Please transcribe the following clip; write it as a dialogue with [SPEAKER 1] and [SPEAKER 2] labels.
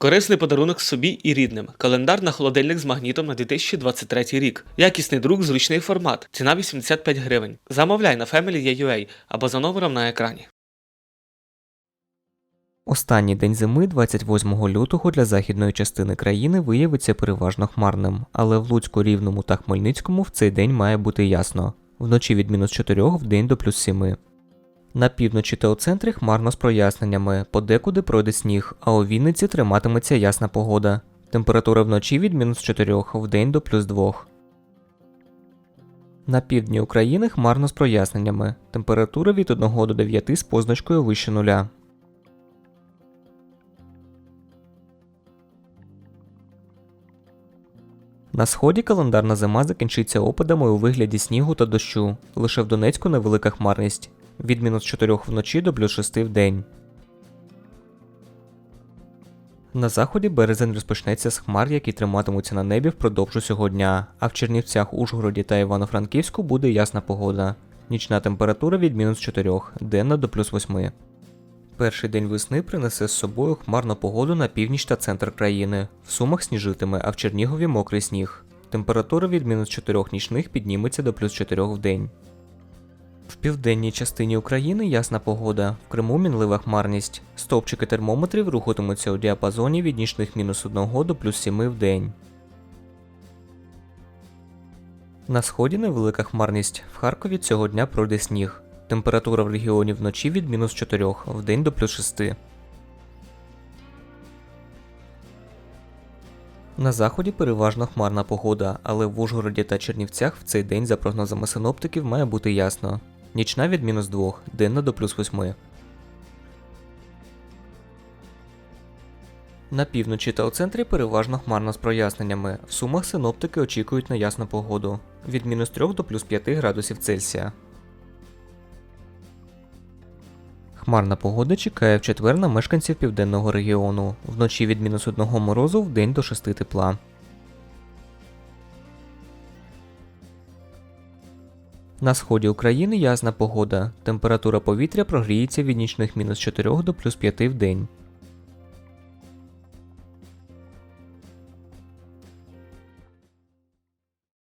[SPEAKER 1] Корисний подарунок собі і рідним. Календар на холодильник з магнітом на 2023 рік. Якісний друк, зручний формат. Ціна 85 гривень. Замовляй на Family.ua або за номером на екрані.
[SPEAKER 2] Останній день зими, 28 лютого, для західної частини країни виявиться переважно хмарним, але в Луцьку, Рівному та Хмельницькому в цей день має бути ясно. Вночі від мінус 4 в день до плюс 7. На півночі та у центрі хмарно з проясненнями, подекуди пройде сніг, а у Вінниці триматиметься ясна погода. Температура вночі від мінус 4 в день до плюс 2. На півдні України хмарно з проясненнями. Температура від 1 до 9 з позначкою вище нуля. На сході календарна зима закінчиться опадами у вигляді снігу та дощу. Лише в Донецьку невелика хмарність від мінус 4 вночі до плюс 6 в день. На заході березень розпочнеться з хмар, які триматимуться на небі впродовж усього дня, а в Чернівцях, Ужгороді та Івано-Франківську буде ясна погода. Нічна температура від мінус 4, денна до плюс 8. Перший день весни принесе з собою хмарну погоду на північ та центр країни. В Сумах сніжитиме, а в Чернігові мокрий сніг. Температура від мінус 4 нічних підніметься до плюс 4 в день. В південній частині України ясна погода, в Криму мінлива хмарність. Стовпчики термометрів рухатимуться у діапазоні від нічних мінус 1 до плюс 7 в день. На сході невелика хмарність. В Харкові цього дня пройде сніг. Температура в регіоні вночі від мінус 4, в день до плюс 6. На заході переважно хмарна погода, але в Ужгороді та Чернівцях в цей день, за прогнозами синоптиків, має бути ясно. Нічна від мінус 2, денна до плюс 8. На півночі та у центрі переважно хмарно з проясненнями. В сумах синоптики очікують на ясну погоду від мінус 3 до плюс 5 градусів Цельсія. Хмарна погода чекає в четвер на мешканців південного регіону. Вночі від мінус 1 морозу в день до 6 тепла. На сході України ясна погода. Температура повітря прогріється від нічних мінус 4 до плюс 5 в день.